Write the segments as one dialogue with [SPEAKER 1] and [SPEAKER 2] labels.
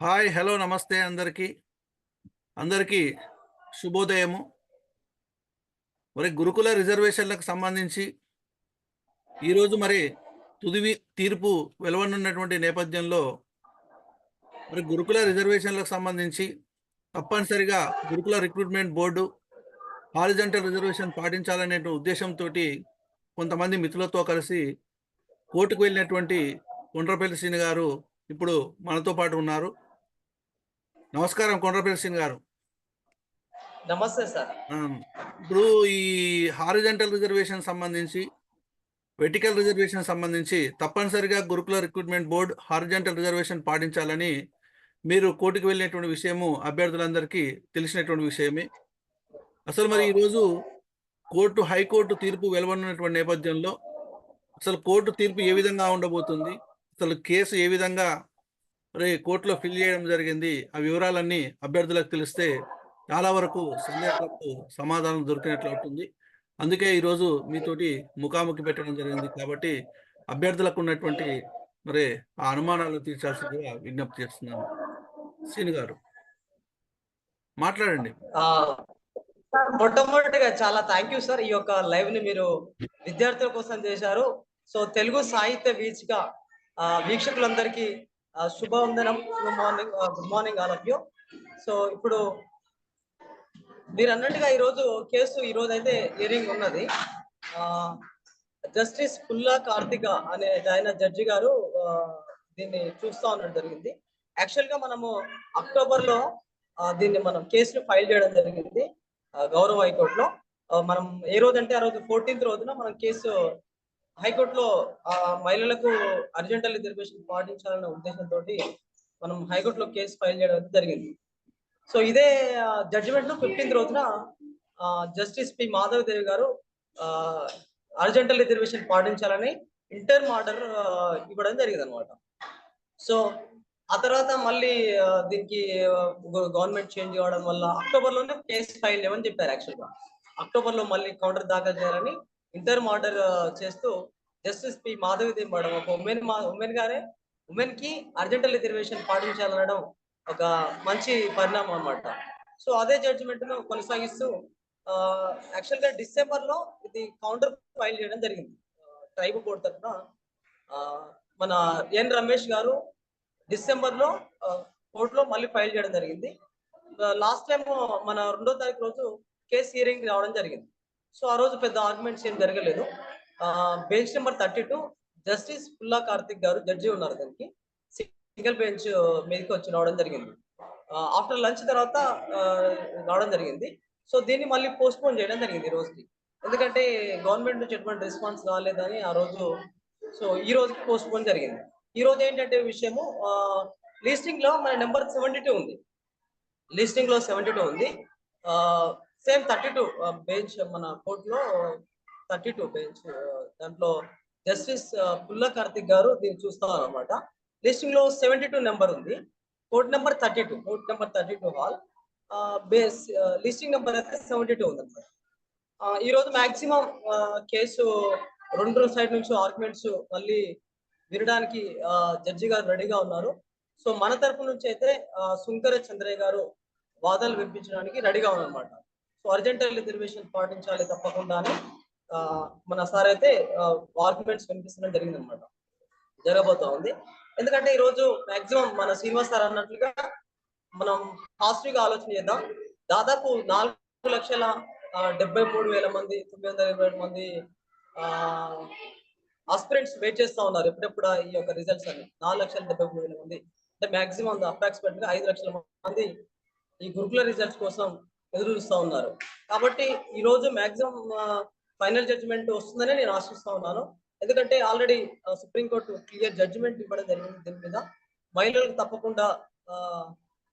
[SPEAKER 1] Hi hello నమస్తే అందరికీ. అందరికీ శుభోదయము. మరి గురుకుల రిజర్వేషన్లకు సంబంధించి ఈరోజు మరి తుదివి తీర్పు వెలువనున్నటువంటి నేపథ్యంలో మరి గురుకుల రిజర్వేషన్లకు సంబంధించి తప్పనిసరిగా Gurukula recruitment board horizontal reservation పాటించాలనే ఉద్దేశంతో కొంతమంది మిత్రులతో కలిసి కోర్టుకు వెళ్ళినటువంటి కొండ్రపల్లి శ్రీని గారు ఇప్పుడు మనతో పాటు ఉన్నారు. నమస్కారం కొండ్రపల్లి సింగ్ గారు.
[SPEAKER 2] నమస్తే సార్.
[SPEAKER 1] ఇప్పుడు ఈ హారిజంటల్ రిజర్వేషన్ సంబంధించి వెర్టికల్ రిజర్వేషన్ సంబంధించి తప్పనిసరిగా Gurukula recruitment board horizontal reservation పాటించాలని మీరు కోర్టుకు వెళ్ళినటువంటి విషయము అభ్యర్థులందరికీ తెలిసినటువంటి విషయమే. అసలు మరి ఈరోజు కోర్టు హైకోర్టు తీర్పు వెలువడినటువంటి నేపథ్యంలో అసలు కోర్టు తీర్పు ఏ విధంగా ఉండబోతుంది? అసలు కేసు ఏ విధంగా మరి కోర్టులో ఫిల్ చేయడం జరిగింది. ఆ వివరాలన్నీ అభ్యర్థులకు తెలిస్తే చాలా వరకు సందేహాలకు సమాధానం దొరికినట్లు అవుతుంది. అందుకే ఈరోజు మీతోటి ముఖాముఖి పెట్టడం జరిగింది కాబట్టి అభ్యర్థులకు ఉన్నటువంటి మరి ఆ అనుమానాలు తీర్చాల్సిందిగా విజ్ఞప్తి చేస్తున్నాను. సీని గారు మాట్లాడండి.
[SPEAKER 2] మొట్టమొదటిగా చాలా థ్యాంక్ యూ సార్ ఈ యొక్క లైవ్ని మీరు విద్యార్థుల కోసం చేశారు. సో తెలుగు సాహిత్య వీచిక వీక్షకులందరికీ శుభవందనం. Good morning good morning all of you. So ఇప్పుడు మీరు అన్నట్టుగా ఈరోజు కేసు ఈ రోజు అయితే హియరింగ్ ఉన్నది. జస్టిస్ పుల్లా కార్తిక అనే ఆయన జడ్జి గారు దీన్ని చూస్తా ఉండడం జరిగింది. యాక్చువల్గా మనము అక్టోబర్లో దీన్ని మనం కేసులు ఫైల్ చేయడం జరిగింది గౌరవ హైకోర్టులో. మనం ఏ రోజు అంటే ఆ రోజు ఫోర్టీన్త్ రోజున మనం కేసు హైకోర్టులో ఆ మహిళలకు అర్జెంటల్ రిజర్వేషన్ పాటించాలనే ఉద్దేశంతో మనం హైకోర్టులో కేసు ఫైల్ చేయడం జరిగింది. సో ఇదే జడ్జిమెంట్ ఫిఫ్టీన్త్ రోజున జస్టిస్ పి మాధవ్ దేవి గారు అర్జెంటల్ రిజర్వేషన్ పాటించాలని ఇంటర్ ఆర్డర్ ఇవ్వడం జరిగింది అనమాట సో ఆ తర్వాత మళ్ళీ దీనికి గవర్నమెంట్ చేంజ్ కావడం వల్ల అక్టోబర్లోనే కేసు ఫైల్ చేయమని చెప్పారు యాక్చువల్గా అక్టోబర్లో మళ్ళీ కౌంటర్ దాఖలు చేయాలని ఇంటర్ ఆర్డర్ చేస్తూ జస్టిస్ పి. మాధవిదేవి మేడం ఒక ఉమెన్ ఉమెన్ గారే ఉమెన్కి అర్జెంటల్ రిజర్వేషన్ పాటించాలనడం ఒక మంచి పరిణామం అన్నమాట. సో అదే జడ్జిమెంట్ను కొనసాగిస్తూ యాక్చువల్గా డిసెంబర్లో ఇది కౌంటర్ ఫైల్ చేయడం జరిగింది. ట్రైబ్ బోర్డు తరఫున ఆ, మన ఎన్. రమేష్ గారు డిసెంబర్లో కోర్టులో మళ్ళీ ఫైల్ చేయడం జరిగింది. లాస్ట్ టైం మన రెండో తారీఖు రోజు కేసు హియరింగ్ రావడం జరిగింది. సో ఆ రోజు పెద్ద ఆర్గ్యుమెంట్స్ ఏం జరగలేదు. Bench number thirty two justice Pulla Karthik గారు జడ్జి ఉన్నారు దానికి సింగిల్ బెంచ్ మీదకి వచ్చి రావడం జరిగింది. ఆఫ్టర్ లంచ్ తర్వాత రావడం జరిగింది. సో దీన్ని మళ్ళీ పోస్ట్ పోన్ చేయడం జరిగింది ఈ రోజుకి. ఎందుకంటే గవర్నమెంట్ నుంచి ఎటువంటి రెస్పాన్స్ రాలేదని ఆ రోజు సో ఈ రోజుకి పోస్ట్ పోన్ జరిగింది. ఈ రోజు ఏంటంటే విషయము లిస్టింగ్లో మన నెంబర్ సెవెంటీ టూ ఉంది. లిస్టింగ్లో సెవెంటీ టూ ఉంది. సేమ్ థర్టీ టూ బెంచ్ మన కోర్టులో థర్టీ టూ బెంచ్ దాంట్లో జస్టిస్ పుల్ల కార్తిక్ గారు దీన్ని చూస్తున్నారు అనమాట లిస్టింగ్లో సెవెంటీ టూ నెంబర్ ఉంది. Court number thirty two court number thirty two hall. Base listing number అయితే సెవెంటీ టూ ఉంది అనమాట ఈ రోజు మాక్సిమం కేసు రెండు సైడ్ నుంచి ఆర్గ్యుమెంట్స్ మళ్ళీ వినడానికి జడ్జి గారు రెడీగా ఉన్నారు. సో మన తరపు నుంచి అయితే సుంకర చంద్రయ్య గారు వాదాలు వినిపించడానికి రెడీగా ఉన్నారన్నమాట. సో రిజర్వేషన్ పాటించాలి తప్పకుండానే. ఆ, మన సార్ అయితే ఆర్గ్యుమెంట్స్ వినిపిస్తున్న జరిగింది అనమాట జరగబోతా ఉంది. ఎందుకంటే ఈ రోజు మాక్సిమం మన శ్రీనివాస్ సార్ అన్నట్లుగా మనం పాజిటివ్గా ఆలోచన చేద్దాం. దాదాపు నాలుగు లక్షల డెబ్బై మూడు వేల మంది తొమ్మిది వందల ఇరవై ఏడు మంది ఆస్పిరెంట్స్ వెయిట్ చేస్తా ఉన్నారు ఎప్పుడెప్పుడు ఈ యొక్క రిజల్ట్స్ అని నాలుగు లక్షల డెబ్బై మూడు వేల మంది. అంటే మాక్సిమం అప్రాక్సిమేట్గా ఐదు లక్షల మంది ఈ గురుకుల రిజల్ట్స్ కోసం ఎదురు ఉన్నారు. కాబట్టి ఈ రోజు మాక్సిమం ఫైనల్ జడ్జిమెంట్ వస్తుందని నేను ఆశిస్తా ఉన్నాను. ఎందుకంటే ఆల్రెడీ సుప్రీంకోర్టు క్లియర్ జడ్జిమెంట్ ఇవ్వడం జరిగింది దీని మీద. మహిళలకు తప్పకుండా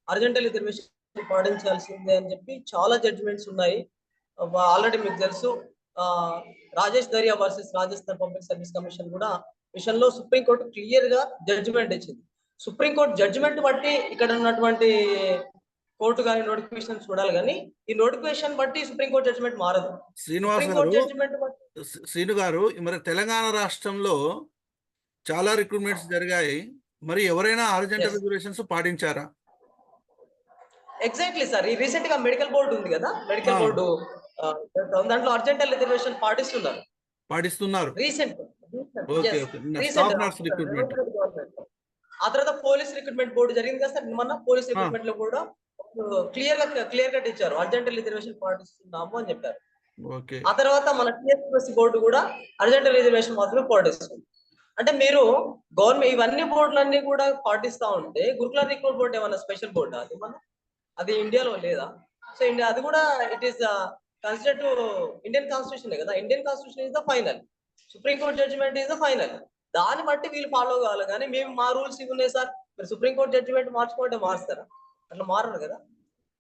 [SPEAKER 2] అర్జెంటల్ రిజర్వేషన్ పాటించాల్సిందే అని చెప్పి చాలా జడ్జిమెంట్స్ ఉన్నాయి. ఆల్రెడీ మీకు తెలుసు ఆ, Rajesh Darya versus Rajasthan public service commission కూడా విషయంలో సుప్రీంకోర్టు క్లియర్గా జడ్జిమెంట్ ఇచ్చింది. సుప్రీంకోర్టు జడ్జిమెంట్ బట్టి ఇక్కడ ఉన్నటువంటి కోర్టు కానీ నోటిఫికేషన్ చూడాలి కానీ ఈ నోటిఫికేషన్ బట్టి సుప్రీంకోర్టు జడ్జిమెంట్ మారదు.
[SPEAKER 1] శ్రీనివాస్ గారు శ్రీను గారు మరి తెలంగాణ రాష్ట్రంలో చాలా రిక్రూట్మెంట్స్ జరిగాయి. మరి ఎవరైనా
[SPEAKER 2] Yes.
[SPEAKER 1] రిజర్వేషన్స్ పాటించారా?
[SPEAKER 2] ఎగ్జాక్ట్లీ సార్ ఈ రీసెంట్గా మెడికల్ బోర్డు ఉంది కదా? మెడికల్. బోర్డు దాంట్లో అర్జెంటల్ రిజర్వేషన్ పాటిస్తున్నారు.
[SPEAKER 1] పాటిస్తున్నారు.
[SPEAKER 2] రీసెంట్ ఆ తర్వాత పోలీస్ రిక్రూట్మెంట్ బోర్డు జరిగింది కదా సార్ మొన్న పోలీస్ రిక్రూట్మెంట్లో కూడా క్లియర్గా క్లియర్ కట్ ఇచ్చారు. అర్జెంటల్ రిజర్వేషన్ పాటిస్తున్నాము అని చెప్పారు. ఆ తర్వాత మన టిఎస్పిఎస్సి బోర్డు కూడా అర్జెంటల్ రిజర్వేషన్ మాత్రమే పాటిస్తుంది. అంటే మీరు గవర్నమెంట్ ఇవన్నీ బోర్డులన్నీ కూడా పాటిస్తా ఉంటే గురుకుల రిక్రూట్ బోర్డు ఏమన్నా స్పెషల్ బోర్డు? అది మన అది ఇండియాలో లేదా? సో ఇండియా అది కూడా it is consider to Indian constitution కదా? Indian constitution is the final supreme court judgement is the final దాన్ని బట్టి వీళ్ళు ఫాలో కావాలి. కానీ మేము మా రూల్స్ ఇవి ఉన్నాయి సార్. మీరు సుప్రీం కోర్ట్ జడ్జిమెంట్ మార్చుకుంటే మారుస్తారా? అట్లా మారరు కదా.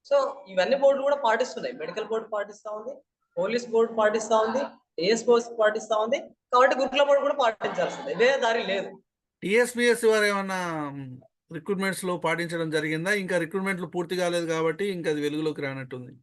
[SPEAKER 2] సో ఇవన్నీ బోర్డులు కూడా పాటిస్తున్నాయి. మెడికల్ బోర్డు పాటిస్తా ఉంది పోలీస్ బోర్డు పాటిస్తా ఉంది ఏఎస్ బోర్డు పాటిస్తా ఉంది. కాబట్టి గురుకుల బోర్డు కూడా పాటించాల్సిందే. వేరే దారి లేదు.
[SPEAKER 1] టిఎస్పిఎస్ వారు ఏమన్నా రిక్రూట్మెంట్స్లో పాటించడం జరిగిందా? ఇంకా రిక్రూట్మెంట్లు పూర్తి కాలేదు కాబట్టి ఇంకా అది వెలుగులోకి రానట్టుంది.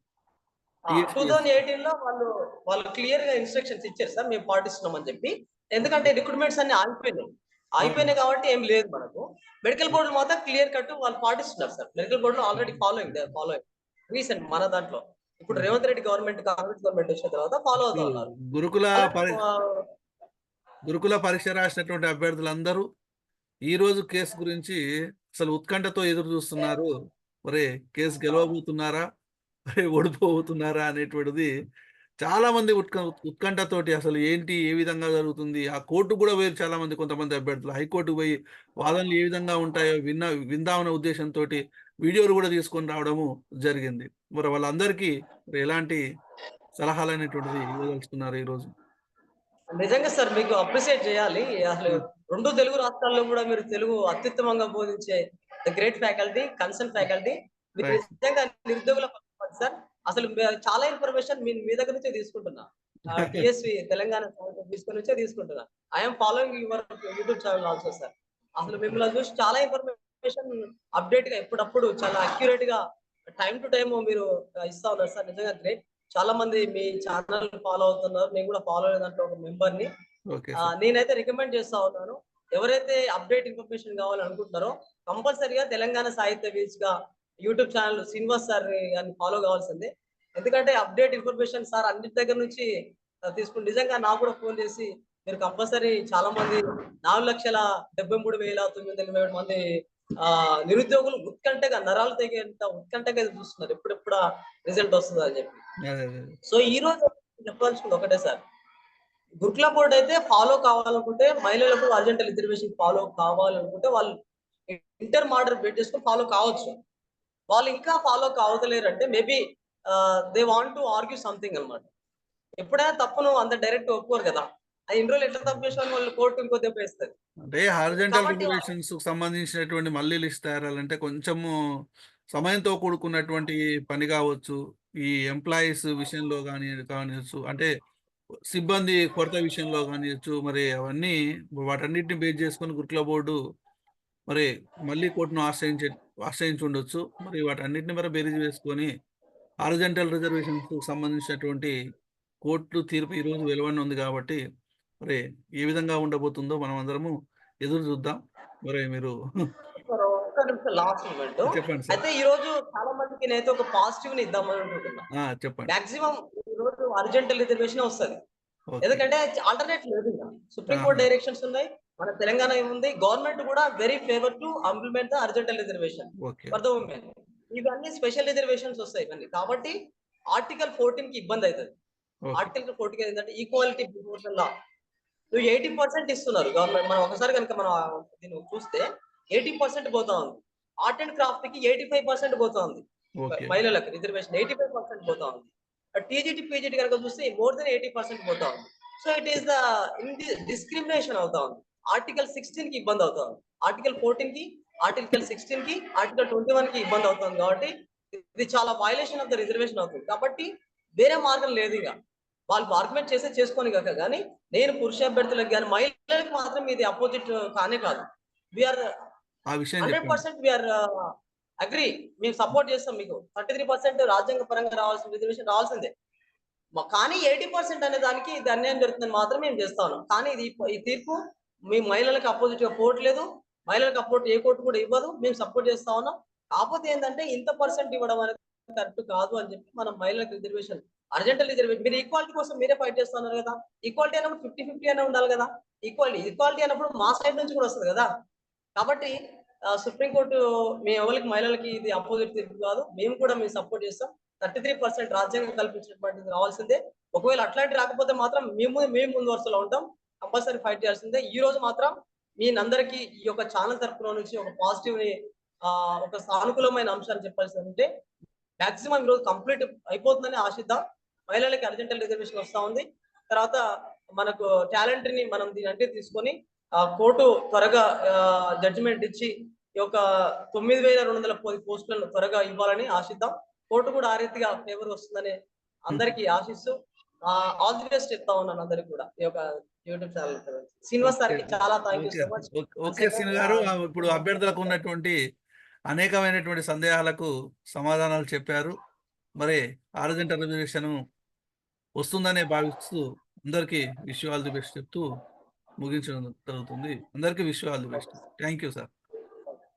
[SPEAKER 2] టూ థౌజండ్ ఎయిటీన్లో వాళ్ళు వాళ్ళు క్లియర్గా ఇన్స్ట్రక్షన్స్ ఇచ్చారు సార్ మేము పాటిస్తున్నాం అని చెప్పి. ఎందుకంటే రిక్రూట్మెంట్స్ అన్ని ఆగిపోయినాయి. ఆగిపోయినాయి కాబట్టి ఏం లేదు మనకు. మెడికల్ బోర్డు మాత్రం క్లియర్ కట్ వాళ్ళు పాటిస్తున్నారు sir. Medical board already following following. Recent మన దాంట్లో. ఇప్పుడు రేవంత్ రెడ్డి గవర్నమెంట్ కాంగ్రెస్ గవర్నమెంట్ వచ్చిన తర్వాత ఫాలో అవుతా ఉన్నారు.
[SPEAKER 1] గురుకుల గురుకుల పరీక్ష రాసినటువంటి అభ్యర్థులందరూ ఈ రోజు కేసు గురించి అసలు ఉత్కంఠతో ఎదురు చూస్తున్నారు. ఒరే కేసు గెలవబోతున్నారా? ఒరే ఓడిపోబోతున్నారా అనేటువంటిది చాలా మంది ఉత్క ఉత్కంఠతోటి అసలు ఏంటి ఏ విధంగా జరుగుతుంది? ఆ కోర్టు కూడా వేరు చాలా మంది కొంతమంది అభ్యర్థులు. హైకోర్టుకు పోయి వాదనలు ఏ విధంగా ఉంటాయో విన్న విందామనే ఉద్దేశంతో వీడియోలు కూడా తీసుకొని రావడము జరిగింది. మరి వాళ్ళందరికీ మరి ఎలాంటి సలహాలు అనేటువంటిది ఇవ్వదలుచుకున్నారు ఈ రోజు
[SPEAKER 2] నిజంగా సార్ మీకు అప్రిషియేట్ చేయాలి. అసలు రెండు తెలుగు రాష్ట్రాల్లో కూడా మీరు తెలుగు అత్యుత్తమంగా బోధించే the great faculty concern faculty. నిజంగా నిరుద్యోగుల సార్. అసలు చాలా ఇన్ఫర్మేషన్ మీ మీ దగ్గర నుంచే తీసుకుంటున్నా. టిఎస్వి తెలంగాణ తీసుకుని నుంచే తీసుకుంటున్నా. I'm following your YouTube channel also sir అసలు మిమ్మల్ని చూసి చాలా ఇన్ఫర్మేషన్ అప్డేట్గా ఎప్పుడప్పుడు చాలా అక్యురేట్గా టైం టు టైం మీరు ఇస్తా ఉన్నారు సార్ నిజంగా గ్రేట్ చాలా మంది మీ ఛానల్ ఫాలో అవుతున్నారు. నేను కూడా ఫాలో అయిన దాంట్లో ఒక మెంబర్ని. నేనైతే రికమెండ్ చేస్తా ఉన్నాను. ఎవరైతే అప్డేట్ ఇన్ఫర్మేషన్ కావాలనుకుంటున్నారో కంపల్సరీగా తెలంగాణ సాహిత్య వీల్స్గా యూట్యూబ్ ఛానల్ శ్రీనివాస్ సార్ గారిని ఫాలో కావాల్సిందే. ఎందుకంటే అప్డేట్ ఇన్ఫర్మేషన్ సార్ అన్నిటి దగ్గర నుంచి తీసుకుని నిజంగా నాకు కూడా ఫోన్ చేసి మీరు కంపల్సరీ చాలా మంది నాలుగు లక్షల డెబ్బై మూడు వేల తొమ్మిది వందల ఇరవై ఏడు మంది ఆ నిరుద్యోగులు ఉత్కంఠగా నరాలు తెగేంత ఉత్కంఠగా చూస్తున్నారు. ఎప్పుడెప్పుడు రిజల్ట్ వస్తుందా అని చెప్పి. సో ఈ రోజు చెప్పదలుచుకుంది ఒకటే సార్. గురుకుల బోర్డు అయితే ఫాలో కావాలనుకుంటే మహిళలకు అర్జెంటల్ రిజర్వేషన్ ఫాలో కావాలనుకుంటే వాళ్ళు ఇంటర్ మాడర్ బేట్ చేసుకుని ఫాలో కావచ్చు. వాళ్ళు ఇంకా ఫాలో కావతలేరు అంటే maybe they want to argue something అన్నమాట. ఎప్పుడైనా తప్పును అంత డైరెక్ట్ ఒప్పుకోరు కదా. ఆ ఇన్ని రోజులు ఎట్లా తప్పు చేసిన వాళ్ళు కోర్టు ఇంకో దెబ్బ వేస్తారు.
[SPEAKER 1] అంటే హారిజంటల్కు సంబంధించినటువంటి మళ్ళీ లిస్ట్ తయారాలంటే కొంచెము సమయంతో కూడుకున్నటువంటి పని కావచ్చు. ఈ ఎంప్లాయీస్ విషయంలో కానీ కానివచ్చు అంటే సిబ్బంది కొరత విషయంలో కానివచ్చు మరి అవన్నీ వాటన్నిటిని బేస్ చేసుకొని గురుకుల బోర్డు మరి మళ్ళీ కోర్టును ఆశ్రయించే ఆశ్రయించి ఉండొచ్చు మరి వాటన్నిటిని మరి బేరీజ్ వేసుకొని హారిజంటల్ రిజర్వేషన్స్కు సంబంధించినటువంటి కోర్టు తీర్పు ఈ రోజు వెలువడి ఉంది కాబట్టి మరి ఏ విధంగా ఉండబోతుందో మనం అందరము ఎదురు చూద్దాం. మరి మీరు చెప్పండి
[SPEAKER 2] అయితే ఈ రోజు చాలా మందికి నేనైతే ఒక పాజిటివ్ని ఇద్దామని అనుకుంటున్నా.
[SPEAKER 1] ఆ, చెప్పండి.
[SPEAKER 2] మాక్సిమం ఈ రోజు అర్జెంటల్ రిజర్వేషన్ వస్తుంది. ఎందుకంటే ఆల్టర్నేట్ లేదు సుప్రీం. కోర్ట్ డైరెక్షన్స్ ఉన్నాయి. మన తెలంగాణ ఏముంది? గవర్నమెంట్ కూడా very favour to implement the horizontal reservation for the women ఇవన్నీ స్పెషల్ రిజర్వేషన్స్ వస్తాయి ఇవన్నీ. కాబట్టి ఆర్టికల్ ఫోర్టీన్కి ఇబ్బంది అవుతుంది. ఆర్టికల్ ఫోర్టీన్ ఏంటంటే ఈక్వాలిటీ బిఫోర్ లా నువ్వు ఎయిటీ పర్సెంట్ ఇస్తున్నారు. గవర్నమెంట్ మనం ఒకసారి కనుక మనం దీన్ని చూస్తే ఎయిటీ పర్సెంట్ పోతా ఉంది. ఆర్ట్ అండ్ క్రాఫ్ట్కి ఎయిటీ ఫైవ్ పర్సెంట్ పోతా ఉంది. మహిళలకు రిజర్వేషన్ ఎయిటీ ఫైవ్ పర్సెంట్ పోతా ఉంది. టీజీటీ పీజీటీ కనుక చూస్తే మోర్ దెన్ ఎయిటీ పర్సెంట్ పోతా ఉంది. So it is the discrimination అవుతా ఉంది. ఆర్టికల్ సిక్స్టీన్కి ఇబ్బంది అవుతా. ఉంది ఆర్టికల్ ఫోర్టీన్కి ఆర్టికల్ సిక్స్టీన్కి ఆర్టికల్ ట్వంటీ వన్కి ఇబ్బంది అవుతుంది కాబట్టి ఇది చాలా వైలేషన్ ఆఫ్ ద రిజర్వేషన్ అవుతుంది. కాబట్టి వేరే మార్గం లేదు ఇక. వాళ్ళు ఆర్గ్యుమెంట్ చేసే చేసుకొని కాక. కానీ నేను పురుష అభ్యర్థులకు కానీ మహిళలకు మాత్రం ఇది అపోజిట్ కానే కాదు. We are hundred percent we are agree మేము సపోర్ట్ చేస్తాం మీకు. థర్టీ త్రీ పర్సెంట్ రాజ్యాంగ పరంగా రావాల్సిన రిజర్వేషన్ రావాల్సిందే. కానీ ఎయిటీ పర్సెంట్ అనే దానికి ఇది అన్యాయం జరుగుతుందని మాత్రం మేము చేస్తా ఉన్నాం కానీ ఇది ఈ తీర్పు మీ మహిళలకు అపోజిట్గా లేదు మహిళలకు అపోర్ట్ ఏ కోర్టు కూడా ఇవ్వదు మేము సపోర్ట్ చేస్తా ఉన్నాం. కాకపోతే ఏంటంటే ఇంత పర్సెంట్ ఇవ్వడం అనేది కరెక్ట్ కాదు అని చెప్పి మనం మహిళలకు రిజర్వేషన్ అర్జెంటల్ రిజర్వేషన్ మీరు ఈక్వాలిటీ కోసం మీరే ఫైట్ చేస్తున్నారు కదా. ఈక్వాలిటీ అయినప్పుడు ఫిఫ్టీ ఫిఫ్టీ అనే ఉండాలి కదా. ఈక్వాలిటీ ఈక్వాలిటీ అన్నప్పుడు మా సైడ్ నుంచి కూడా వస్తుంది కదా. కాబట్టి సుప్రీంకోర్టు మీ ఎవరికి మహిళలకి ఇది అపోజిట్ తీర్పు కాదు. మేము కూడా మేము సపోర్ట్ చేస్తాం. థర్టీ త్రీ పర్సెంట్ రాజ్యాంగం కల్పించినటువంటిది రావాల్సిందే. ఒకవేళ అట్లాంటి రాకపోతే మాత్రం మేము మేము ముందు వరుసలో ఉంటాం. కంపల్సరీ ఫైట్ చేయాల్సిందే. ఈ రోజు మాత్రం మీ అందరికీ ఈ యొక్క ఛానల్ తరఫున నుంచి ఒక పాజిటివ్ని ఆ, ఒక సానుకూలమైన అంశాన్ని చెప్పాల్సి ఉంటే మాక్సిమం ఈ రోజు కంప్లీట్ అయిపోతుందని ఆశిద్దాం. మహిళలకి అర్జెంటల్ రిజర్వేషన్ వస్తా ఉంది. తర్వాత మనకు టాలెంట్ని మనం దీని అంటే తీసుకొని ఆ కోర్టు త్వరగా జడ్జిమెంట్ ఇచ్చి ఈ యొక్క తొమ్మిది వేల రెండు వందల పది పోస్టులను త్వరగా ఇవ్వాలని ఆశిద్దాం. కోర్టు కూడా ఆ రీతిగా ఫేవర్ వస్తుందని అందరికీ ఆశిస్తూ ఆల్ ది బెస్ట్ చెప్తా ఉన్నాను అందరికి కూడా. ఈ యొక్క యూట్యూబ్ ఛానల్ శ్రీనివాస్ సార్కి చాలా thank you so much.
[SPEAKER 1] Okay- scene గారు ఇప్పుడు అభ్యర్థులకు ఉన్నటువంటి అనేకమైనటువంటి సందేహాలకు సమాధానాలు చెప్పారు. మరి హారిజంటల్ రిజర్వేషన్ వస్తుందనే భావిస్తూ అందరికీ విష్ ఆల్ ది బెస్ట్ చెప్తూ ముగించడం జరుగుతుంది. అందరికీ wish all the best. Thank you sir.